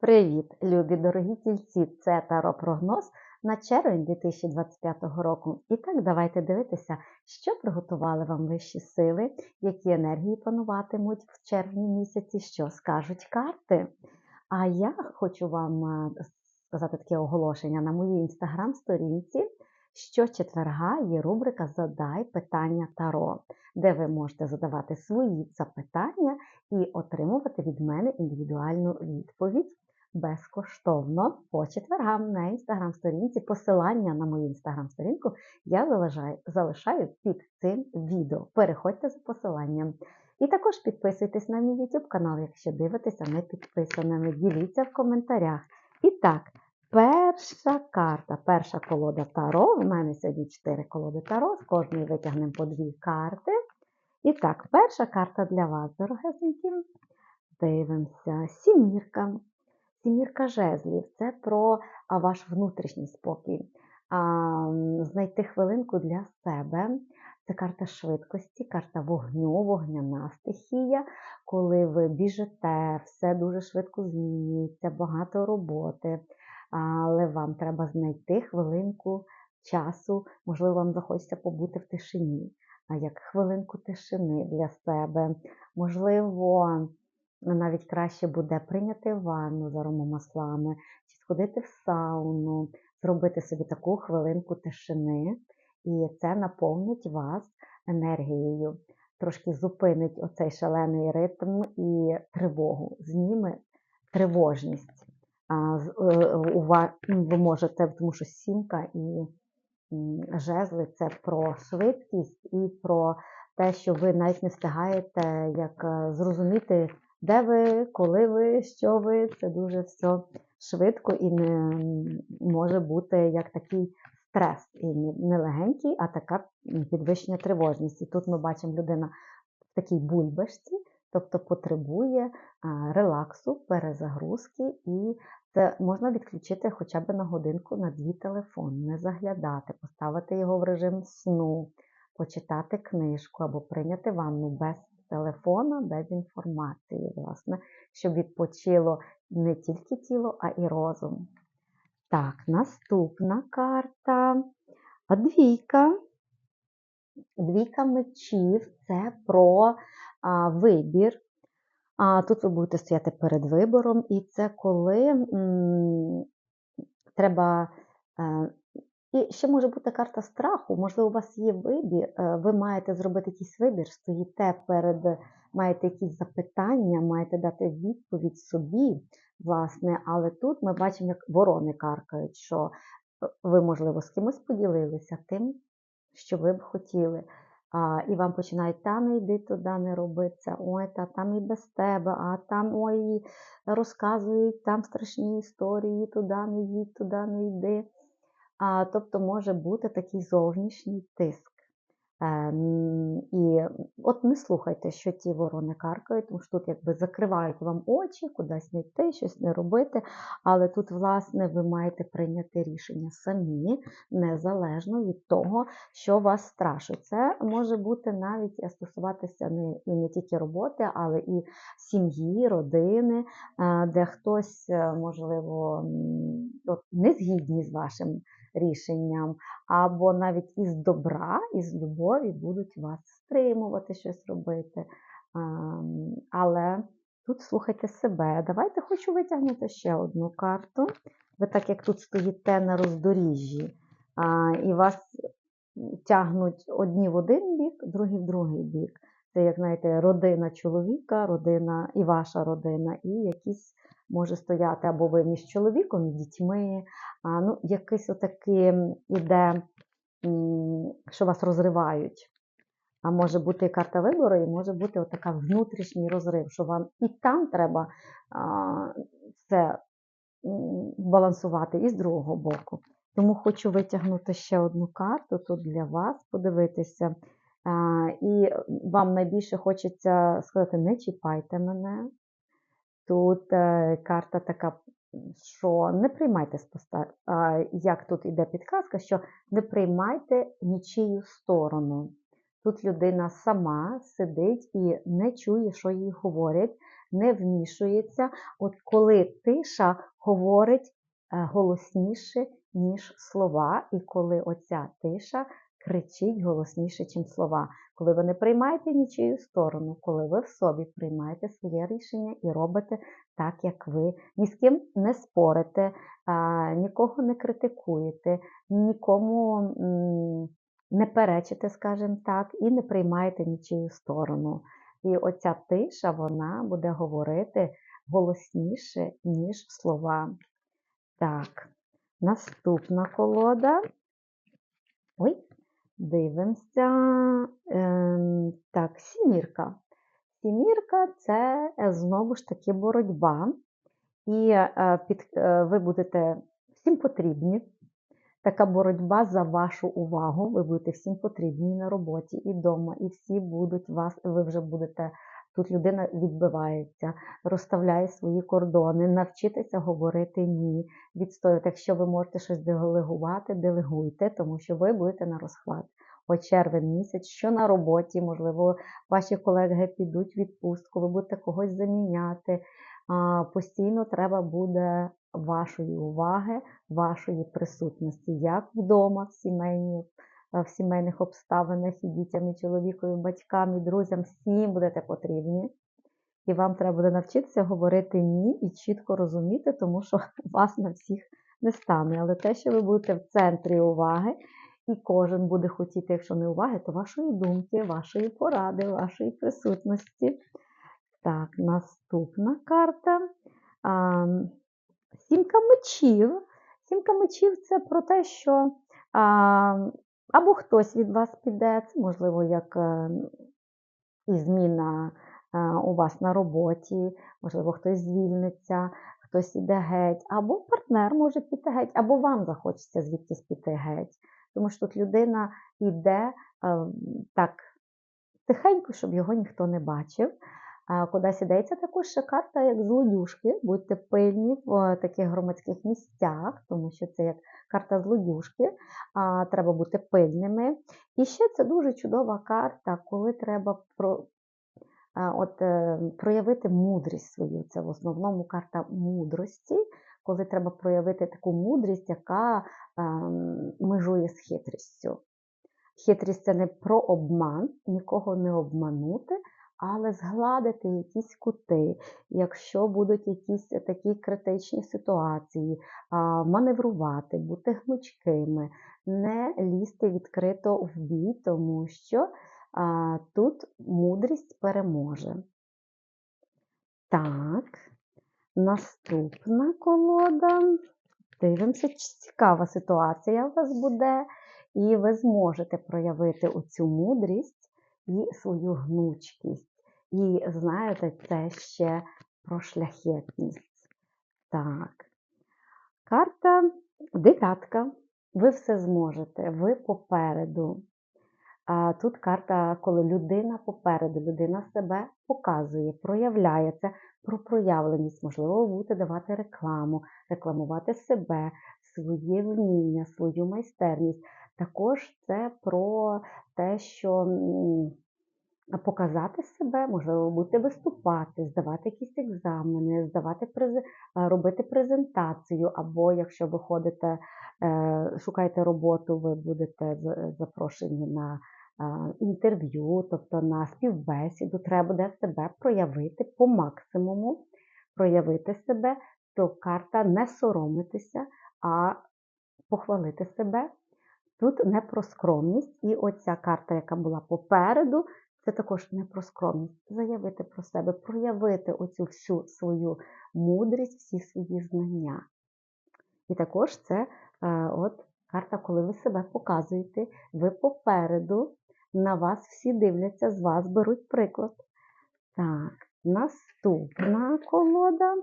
Привіт, любі дорогі тільці! Це Таро прогноз на червень 2025 року. І так, давайте дивитися, що приготували вам вищі сили, які енергії пануватимуть в червні місяці, що скажуть карти. А я хочу вам е, сказати таке оголошення на моїй інстаграм-сторінці. Щочетверга є рубрика Задай питання Таро, де ви можете задавати свої запитання і отримувати від мене індивідуальну відповідь безкоштовно по четвергам на інстаграм-сторінці. Посилання на мою інстаграм-сторінку я залишаю, під цим відео. Переходьте за посиланням. І також підписуйтесь на мій YouTube канал, якщо дивитеся не підписаними. Діліться в коментарях. І так, перша карта, перша колода Таро. У мене сьогодні 4 колоди Таро, з кожної витягнемо по дві карти. І так, перша карта для вас, дорогесенькі. Дивимося. Сімірка. Сімірка жезлів це про ваш внутрішній спокій. Знайти хвилинку для себе. Це карта швидкості, карта вогню, вогняна стихія, коли ви біжите, все дуже швидко змінюється, багато роботи, але вам треба знайти хвилинку часу, можливо, вам захочеться побути в тишині, а як хвилинку тишини для себе. Можливо, навіть краще буде прийняти ванну з аромамаслами, чи сходити в сауну, зробити собі таку хвилинку тишини, і це наповнить вас енергією, трошки зупинить оцей шалений ритм і тривогу, зніме тривожність. Е, ви можете, тому що сімка і жезли це про швидкість і про те, що ви навіть не встигаєте як е, зрозуміти де ви, коли ви, що ви, це дуже все швидко і не може бути як такий стрес. І не легенький, а така підвищення тривожності. І тут ми бачимо людина в такій бульбашці, тобто потребує релаксу, перезагрузки, і можна відключити хоча б на годинку на дві телефон, не заглядати, поставити його в режим сну, почитати книжку або прийняти ванну без телефона без інформації, власне, щоб відпочило не тільки тіло, а і розум. Так, наступна карта. Двійка. Двійка мечів це про а, вибір. А, Тут ви будете стояти перед вибором, і це коли треба е, і ще може бути карта страху, можливо, у вас є вибір, е, ви маєте зробити якийсь вибір, стоїте перед, маєте якісь запитання, маєте дати відповідь собі, власне, але тут ми бачимо, як ворони каркають, що е, ви, можливо, з кимось поділилися тим, що ви б хотіли. А, І вам починають, та не йди туди, не роби це, ой, та там і без тебе, а там ой, розказують, там страшні історії, туди не їдь, туди не йди. А, Тобто може бути такий зовнішній тиск. Ем, і от не слухайте, що ті ворони каркають, тому що тут якби закривають вам очі, кудись не йти, щось не робити. Але тут, власне, ви маєте прийняти рішення самі, незалежно від того, що вас страшить. Це може бути навіть стосуватися не і не тільки роботи, але і сім'ї, родини, е, де хтось, е, можливо, не згідні з вашим рішенням, або навіть із добра, із любові будуть вас стримувати щось робити. Але тут слухайте себе. Давайте хочу витягнути ще одну карту. Ви так як тут стоїте на роздоріжжі, і вас тягнуть одні в один бік, другі в другий бік. Це, як знаєте, родина чоловіка, родина і ваша родина, і якісь може стояти або ви між чоловіком і дітьми, а, ну, якийсь отакий іде, що вас розривають. А може бути карта вибору, і може бути отака внутрішній розрив, що вам і там треба а, це балансувати, і з другого боку. Тому хочу витягнути ще одну карту тут для вас, подивитися. А, І вам найбільше хочеться сказати: не чіпайте мене, Тут е, карта така, що не приймайте споста... як тут іде підказка, що не приймайте нічию сторону. Тут людина сама сидить і не чує, що їй говорять, не вмішується. От коли тиша говорить е, голосніше, ніж слова, і коли оця тиша кричить голосніше, ніж слова. Коли ви не приймаєте нічию сторону, коли ви в собі приймаєте своє рішення і робите так, як ви, ні з ким не спорите, нікого не критикуєте, нікому не перечите, скажімо так, і не приймаєте нічию сторону. І оця тиша вона буде говорити голосніше, ніж слова. Так, наступна колода. Ой, дивимося. Ем, так, сімірка. Сімірка це е, знову ж таки боротьба. І е, під, е, ви будете всім потрібні. Така боротьба за вашу увагу. Ви будете всім потрібні на роботі і вдома, і всі будуть вас, ви вже будете. Тут людина відбивається, розставляє свої кордони, навчитися говорити ні, відстоювати. Якщо ви можете щось делегувати, делегуйте, тому що ви будете на розхват. О червень місяць, що на роботі, можливо, ваші колеги підуть в відпустку, ви будете когось заміняти. Постійно треба буде вашої уваги, вашої присутності, як вдома, в сімейні, е, в сімейних обставинах, і дітям, і чоловікові, і батькам, і друзям, всім будете потрібні. І вам треба буде навчитися говорити ні і чітко розуміти, тому що вас на всіх не стане. Але те, що ви будете в центрі уваги, і кожен буде хотіти, якщо не уваги, то вашої думки, вашої поради, вашої присутності. Так, наступна карта. А, Сімка мечів. Сімка мечів це про те, що а, або хтось від вас піде, це можливо, як е, і зміна у вас на роботі, можливо, хтось звільниться, хтось іде геть, або партнер може піти геть, або вам захочеться звідтись піти геть. Тому що тут людина йде так тихенько, щоб його ніхто не бачив. А Кудись ідеться також ще карта, як злодюшки. Будьте пильні в е, таких громадських місцях, тому що це як карта злодюшки, треба бути пильними. І ще це дуже чудова карта, коли треба про, от, е, проявити мудрість свою. Це в основному карта мудрості, коли треба проявити таку мудрість, яка а, межує з хитрістю. Хитрість це не про обман, нікого не обманути але згладити якісь кути, якщо будуть якісь такі критичні ситуації, маневрувати, бути гнучкими, не лізти відкрито в бій, тому що тут мудрість переможе. Так, наступна колода. Дивимося, цікава ситуація у вас буде, і ви зможете проявити оцю мудрість і свою гнучкість. І знаєте, це ще про шляхетність. Так. Карта дев'ятка. Ви все зможете, ви попереду. А Тут карта, коли людина попереду, людина себе показує, проявляється про проявленість. Можливо, будете давати рекламу, рекламувати себе, своє вміння, свою майстерність. Також це про те, що показати себе, можливо, будете виступати, здавати якісь екзамени, здавати робити презентацію, або якщо ви ходите, е, шукаєте роботу, ви будете запрошені на інтерв'ю, тобто на співбесіду, треба буде себе проявити по максимуму, проявити себе, то карта не соромитися, а похвалити себе. Тут не про скромність, і оця карта, яка була попереду, це також не про скромність. Заявити про себе, проявити оцю всю свою мудрість, всі свої знання. І також це е, от карта, коли ви себе показуєте, ви попереду, на вас всі дивляться, з вас беруть приклад. Так, наступна колода.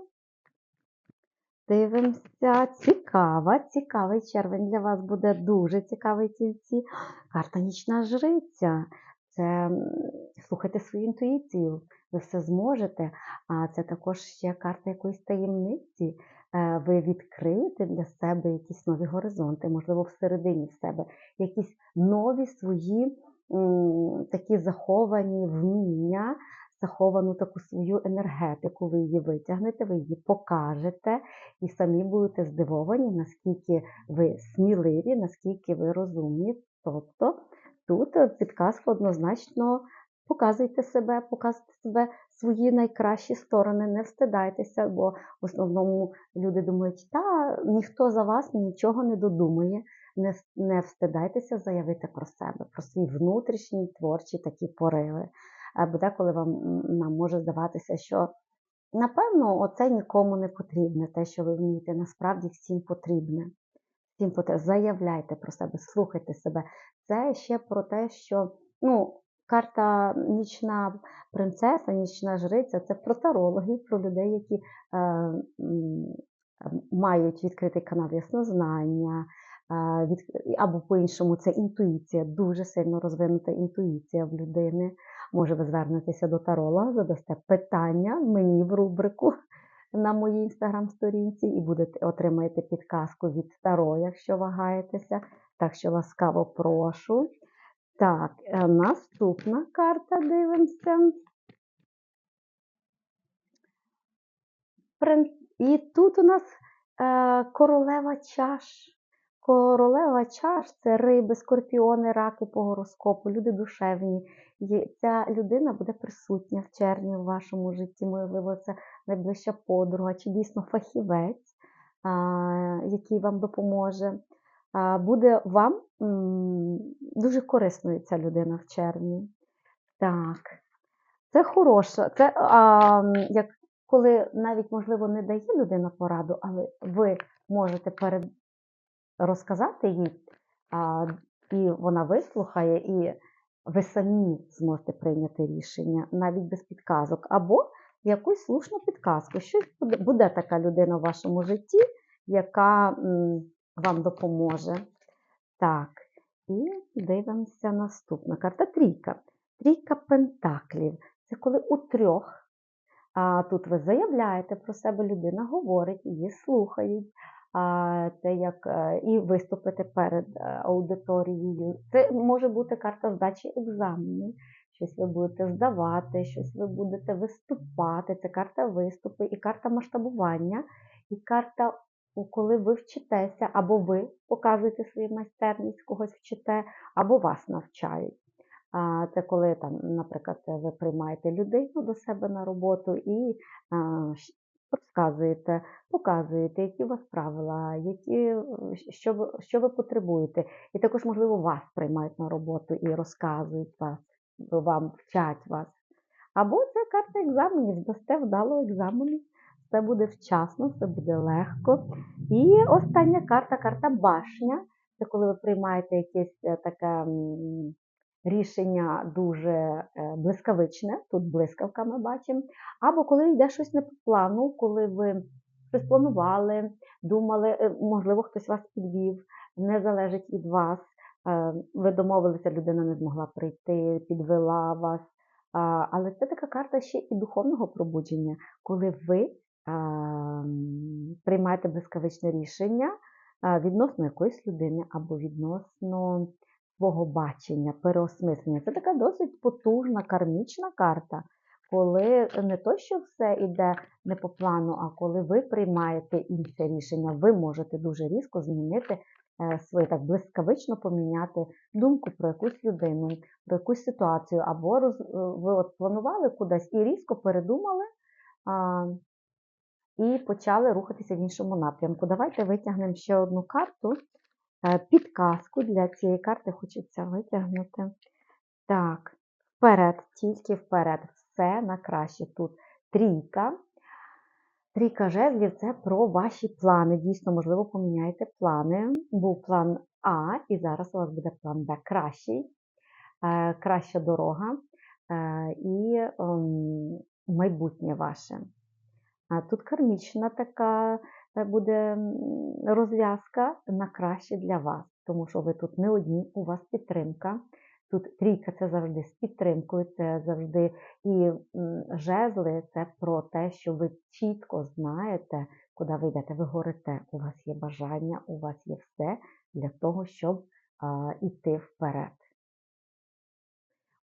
Дивимося, цікава, цікавий червень для вас буде дуже цікавий тільці. Карта нічна жриця. Це слухайте свою інтуїцію, ви все зможете. А це також ще карта якоїсь таємниці. Е, ви відкриєте для себе якісь нові горизонти, можливо, всередині себе, якісь нові свої такі заховані вміння, заховану таку свою енергетику, ви її витягнете, ви її покажете і самі будете здивовані, наскільки ви сміливі, наскільки ви розумні. Тобто тут е, підказка однозначно показуйте себе, показуйте себе свої найкращі сторони, не встидайтеся, бо в основному люди думають, та ніхто за вас нічого не додумає. Не, не встидайтеся заявити про себе, про свій внутрішній творчі такі пориви. Або деколи вам нам може здаватися, що напевно оце нікому не потрібне, те, що ви вмієте, насправді всім потрібне. Всім потрібно. Заявляйте про себе, слухайте себе. Це ще про те, що ну, карта нічна принцеса, нічна жриця це про тарологів, про людей, які е, мають відкритий канал яснознання, від, або по-іншому це інтуїція, дуже сильно розвинута інтуїція в людини. Може, ви звернетеся до таролога, задасте питання мені в рубрику на моїй інстаграм-сторінці і будете отримаєте підказку від Таро, якщо вагаєтеся. Так що ласкаво прошу. Так, е, наступна карта дивимося. І тут у нас е, королева чаш. Королева чаш це риби, скорпіони, раки по гороскопу, люди душевні. Є- Ця людина буде присутня в червні в вашому житті. Можливо, це найближча подруга чи дійсно фахівець, який вам допоможе. Буде вам дуже корисною ця людина в червні. Так, це хороша. Це а, як коли навіть, можливо, не дає людина пораду, але ви можете перед розказати їй, а, і вона вислухає, і ви самі зможете прийняти рішення навіть без підказок, або якусь слушну підказку. Буде, буде така людина в вашому житті, яка м, вам допоможе. Так, і дивимося наступна карта трійка. Трійка пентаклів. Це коли у трьох. А тут ви заявляєте про себе, людина говорить, її слухають. Це як е, і виступити перед е, аудиторією. Це може бути карта здачі екзаменів. Щось ви будете здавати, щось ви будете виступати. Це карта виступу і карта масштабування, і карта, коли ви вчитеся, або ви показуєте свою майстерність, когось вчите, або вас навчають. Це коли там, наприклад, ви приймаєте людину до себе на роботу і розказуєте, показуєте, які у вас правила, які, е, що, ви, що ви потребуєте. І також, можливо, вас приймають на роботу і розказують вас, вам вчать вас. Або це карта екзаменів, здасте вдало екзамену. Все буде вчасно, все буде легко. І остання карта карта башня. Це коли ви приймаєте якесь е, таке рішення дуже е, блискавичне, тут блискавка ми бачимо, або коли йде щось не по плану, коли ви щось планували, думали, е, можливо, хтось вас підвів, не залежить від вас. е, Ви домовилися, людина не змогла прийти, підвела вас. Але це така карта ще і духовного пробудження, коли ви приймаєте блискавичне рішення відносно якоїсь людини або відносно свого бачення, переосмислення. Це така досить потужна кармічна карта, коли не то, що все йде не по плану, а коли ви приймаєте інше рішення, ви можете дуже різко змінити е, своє так блискавично поміняти думку про якусь людину, про якусь ситуацію, або роз, е, ви от планували кудись і різко передумали. А, і почали рухатися в іншому напрямку. Давайте витягнемо ще одну карту. Е, Підказку для цієї карти хочеться витягнути. Так, вперед, тільки вперед. Все на краще. Тут трійка. Трійка жезлів це про ваші плани. Дійсно, можливо, поміняєте плани. Був план А, і зараз у вас буде план Б кращий, е, краща дорога е, і ем, майбутнє ваше. Тут кармічна така е, буде розв'язка на краще для вас, тому що ви тут не одні, у вас підтримка. Тут трійка це завжди з підтримкою, це завжди і жезли це про те, що ви чітко знаєте, куди ви йдете. Ви горите, у вас є бажання, у вас є все для того, щоб іти вперед.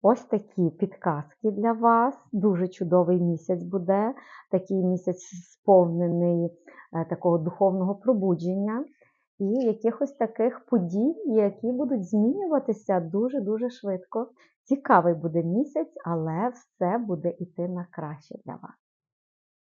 Ось такі підказки для вас. Дуже чудовий місяць буде. Такий місяць сповнений е, такого духовного пробудження і якихось таких подій, які будуть змінюватися дуже-дуже швидко. Цікавий буде місяць, але все буде йти на краще для вас.